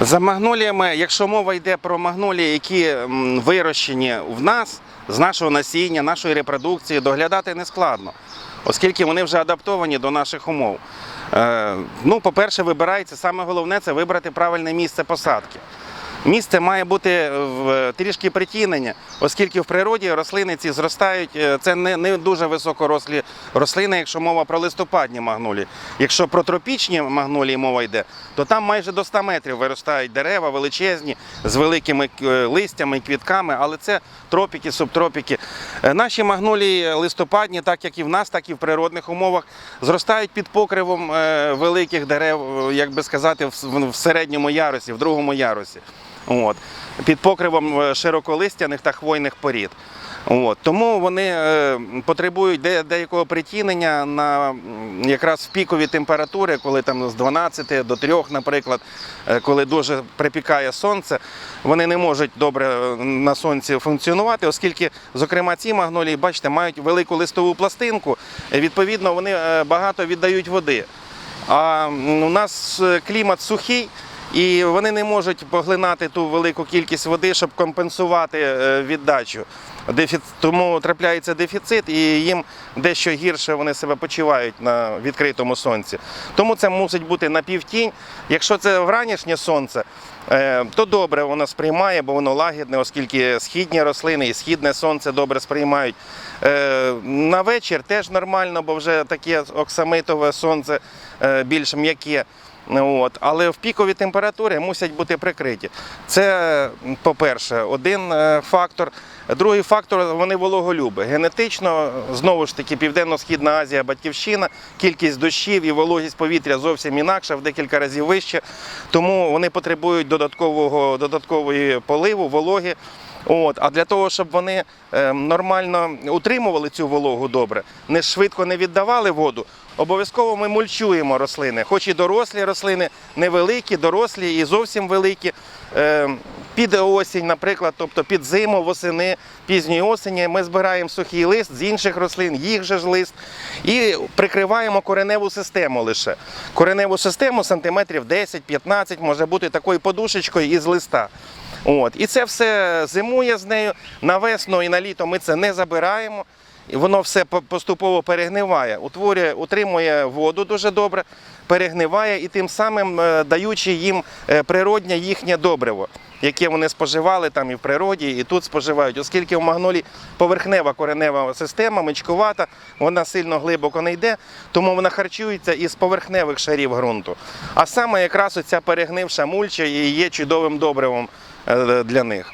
За магноліями, якщо мова йде про магнолії, які вирощені в нас, з нашого насіння, нашої репродукції, доглядати не складно, оскільки вони вже адаптовані до наших умов. Е, ну, по-перше, вибирається саме головне це вибрати правильне місце посадки. Місце має бути трішки притінення, оскільки в природі рослини ці зростають. е, Це не, не дуже високорослі рослини, якщо мова про листопадні магнолії. Якщо про тропічні магнолії мова йде, то там майже до 100 метрів виростають дерева величезні з великими е, листями і квітками, але це тропіки, субтропіки. Е, Наші магнолії листопадні, так як і в нас, так і в природних умовах, зростають під покривом великих дерев, як би сказати, в середньому ярусі, в другому ярусі. От. Під покривом е, широколистяних та хвойних порід. От. Тому вони е, потребують де- деякого притінення на якраз в пікові температури, коли там з 12 до 3, наприклад, е, коли дуже припікає сонце, вони не можуть добре на сонці функціонувати, оскільки, зокрема, ці магнолії, бачите, мають велику листову пластинку, відповідно, вони багато віддають води. А у нас клімат сухий. І вони не можуть поглинати ту велику кількість води, щоб компенсувати е, віддачу. Тому трапляється дефіцит, і їм дещо гірше вони себе почувають на відкритому сонці. Тому це мусить бути напівтінь. Якщо це вранішнє сонце, е, то добре воно сприймає, бо воно лагідне, оскільки східні рослини і східне сонце добре сприймають. Е, На вечір теж нормально, бо вже таке оксамитове сонце більш м'яке. От. Але в пікові температури мусять бути прикриті. Це, по-перше, один е, фактор. Другий фактор вони вологолюби. Генетично, знову ж таки, Південно-Східна Азія, батьківщина, кількість дощів і вологість повітря зовсім інакша, в декілька разів вище. Тому вони потребують додаткового, додаткової поливу, вологи. От, а для того, щоб вони е, нормально утримували цю вологу добре, не швидко не віддавали воду, обов'язково ми мульчуємо рослини, хоч і дорослі рослини, невеликі, дорослі і зовсім великі. Е, під осінь, наприклад, тобто під зиму, восени, пізньої осені, ми збираємо сухий лист з інших рослин, їх же ж лист, і прикриваємо кореневу систему лише. Кореневу систему сантиметрів 10-15 може бути такою подушечкою із листа. От. І це все зимує з нею. На весну і на літо ми це не забираємо. І воно все поступово перегниває, утворює, утримує воду дуже добре, перегниває і тим самим е, даючи їм е, природнє їхнє добриво, яке вони споживали там і в природі, і тут споживають, оскільки в магнолі поверхнева коренева система, мичкувата, вона сильно глибоко не йде, тому вона харчується із поверхневих шарів ґрунту. А саме якраз оця перегнивша мульча і є чудовим добривом е, для них.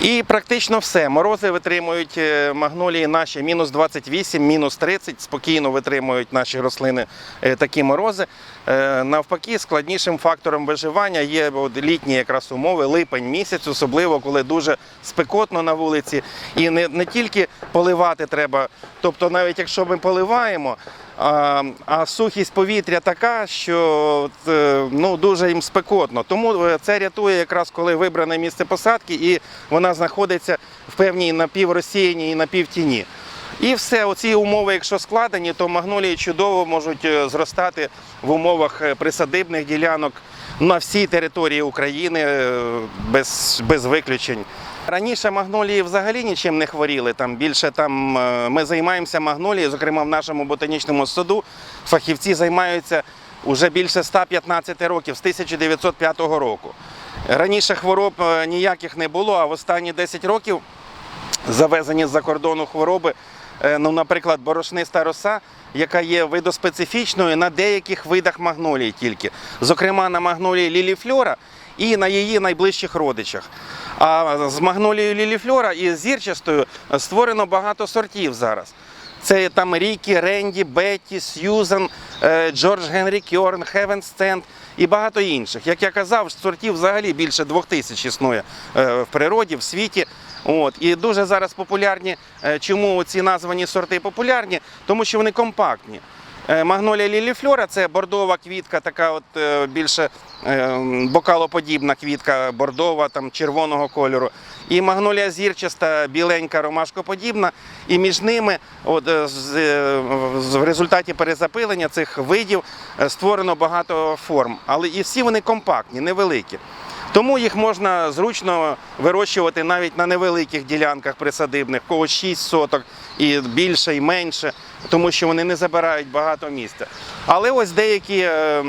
І практично все. Морози витримують е, магнолії наші мінус 28, мінус 30, спокійно витримують наші рослини е, такі морози. Е, Навпаки, складнішим фактором виживання є літні якраз умови, липень місяць, особливо коли дуже спекотно на вулиці. І не, не тільки поливати треба, тобто навіть якщо ми поливаємо, а, а сухість повітря така, що е, ну, дуже їм спекотно. Тому е, це рятує якраз коли вибране місце посадки і вона знаходиться в певній напіврозсіяній і напівтіні. І все, оці умови, якщо складені, то магнолії чудово можуть е, зростати в умовах присадибних ділянок на всій території України без, без виключень. Раніше магнолії взагалі нічим не хворіли. Там більше там е, ми займаємося магнолією, зокрема в нашому ботанічному саду. Фахівці займаються вже більше 115 років з 1905 року. Раніше хвороб е, ніяких не було, а в останні 10 років завезені з-за кордону хвороби, е, ну, наприклад, борошниста роса, яка є видоспецифічною на деяких видах магнолії тільки, зокрема на магнолії ліліфльора і на її найближчих родичах. А з магнолією ліліфльора і зірчастою створено багато сортів зараз. Це там Рікі, Ренді, Бетті, Сьюзан, е, Джордж Генрі Кьорн, Хевен Стенд і багато інших. Як я казав, сортів взагалі більше двох тисяч існує е, в природі, в світі. От. І дуже зараз популярні. Е, Чому ці названі сорти популярні? Тому що вони компактні. Е, Магнолія ліліфлора це бордова квітка, така от е, більше е, бокалоподібна квітка, бордова, там червоного кольору. І магнолія зірчаста, біленька, ромашкоподібна. І між ними, от, в результаті перезапилення цих видів створено багато форм. Але і всі вони компактні, невеликі. Тому їх можна зручно вирощувати навіть на невеликих ділянках присадибних, в когось 6 соток і більше, і менше, тому що вони не забирають багато місця. Але ось деякі е,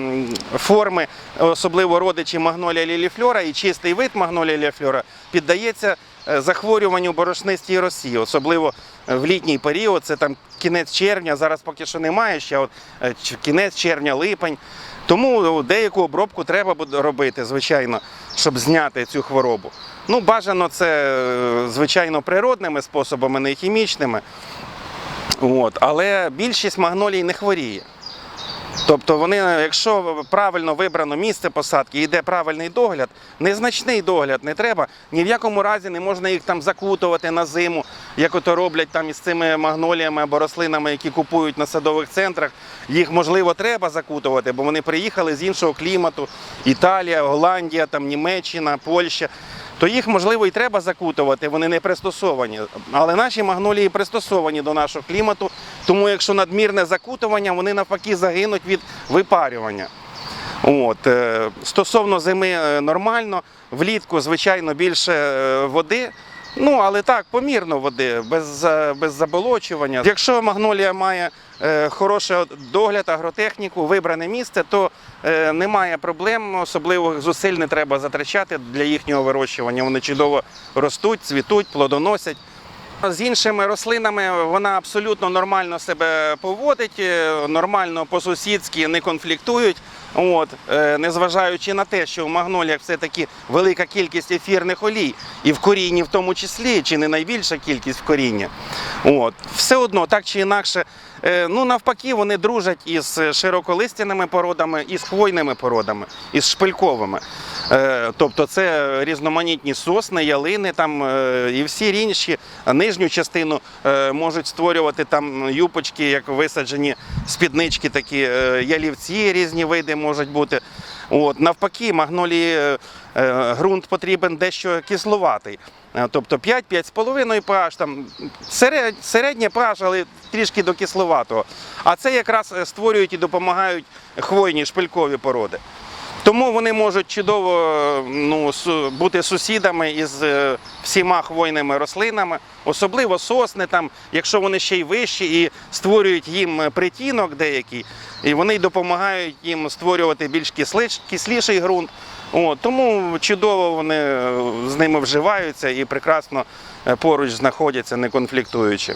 форми, особливо родичі магнолія ліліфльора і чистий вид магнолія ліліфльора, піддається е, захворюванню борошнистій росі, особливо е, в літній період, це там кінець червня, зараз поки що немає, ще от е, кінець червня, липень. Тому деяку обробку треба буде робити, звичайно, щоб зняти цю хворобу. Ну, бажано це, звичайно, природними способами, не хімічними. От. Але більшість магнолій не хворіє. Тобто вони, якщо правильно вибрано місце посадки, йде правильний догляд, незначний догляд не треба. Ні в якому разі не можна їх там закутувати на зиму, як ото роблять там із цими магноліями або рослинами, які купують на садових центрах. Їх можливо треба закутувати, бо вони приїхали з іншого клімату. Італія, Голландія, там Німеччина, Польща. То їх можливо і треба закутувати, вони не пристосовані. Але наші магнолії пристосовані до нашого клімату, тому якщо надмірне закутування, вони навпаки загинуть від випарювання. От. е, Стосовно зими е, нормально, влітку, звичайно, більше е, води. Ну, але так, помірно води, без, без заболочування. Якщо магнолія має е, хороший догляд, агротехніку, вибране місце, то е, немає проблем, особливо зусиль не треба затрачати для їхнього вирощування. Вони чудово ростуть, цвітуть, плодоносять. З іншими рослинами вона абсолютно нормально себе поводить, е, нормально по-сусідськи не конфліктують. От, е, незважаючи на те, що в магноліях все-таки велика кількість ефірних олій, і в корінні в тому числі, чи не найбільша кількість в корінні. От, все одно, так чи інакше, е, ну навпаки, вони дружать із широколистяними породами, із хвойними породами, із шпильковими. Е, Тобто це різноманітні сосни, ялини там е, і всі інші нижню частину е, можуть створювати там юпочки, як висаджені спіднички, такі ялівці різні види можуть бути. От, навпаки, магнолії ґрунт потрібен дещо кисловатий. Тобто 5-5,5 pH, там серед- середнє pH, але трішки до кисловатого. А це якраз створюють і допомагають хвойні шпилькові породи. Тому вони можуть чудово ну, бути сусідами із е, всіма хвойними рослинами, особливо сосни, там, якщо вони ще й вищі і створюють їм е, притінок деякий, і вони допомагають їм створювати більш кисліший ґрунт. От, тому чудово вони е, з ними вживаються і прекрасно поруч знаходяться, не конфліктуючи.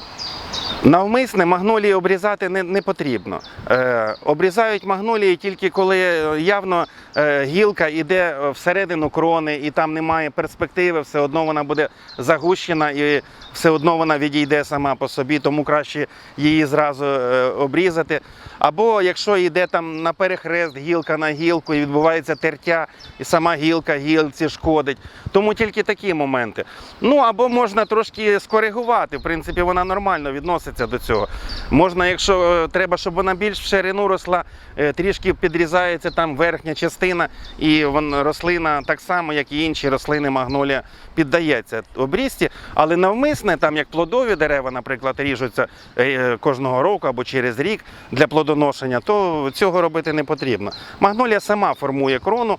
Навмисне магнолії обрізати не, не потрібно. Е, обрізають магнолії тільки коли явно е, гілка йде всередину крони і там немає перспективи, все одно вона буде загущена і все одно вона відійде сама по собі, тому краще її зразу е, обрізати. Або якщо йде там на перехрест гілка на гілку і відбувається тертя, і сама гілка гілці шкодить. Тому тільки такі моменти. Ну або можна трошки скоригувати. В принципі, вона нормально відноситься до цього. Можна, якщо е, треба, щоб вона більш в ширину росла, е, трішки підрізається там верхня частина, і рослина так само, як і інші рослини магнолія, піддається обрізці, але навмисне, там як плодові дерева, наприклад, ріжуться е, кожного року або через рік для плодоношення, то цього робити не потрібно. Магнолія сама формує крону,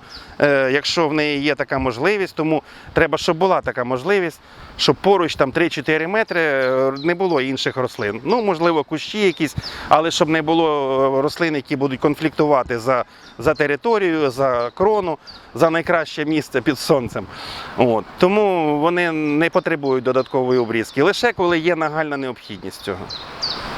якщо в неї є така можливість, тому треба, щоб була така можливість, щоб поруч там 3-4 метри е, не було інших рослин. Ну, можливо, кущі якісь, але щоб не було е, рослин, які будуть конфліктувати за, за територію, за крону, за найкраще місце під сонцем. От. Тому вони не потребують додаткової обрізки, лише коли є нагальна необхідність цього.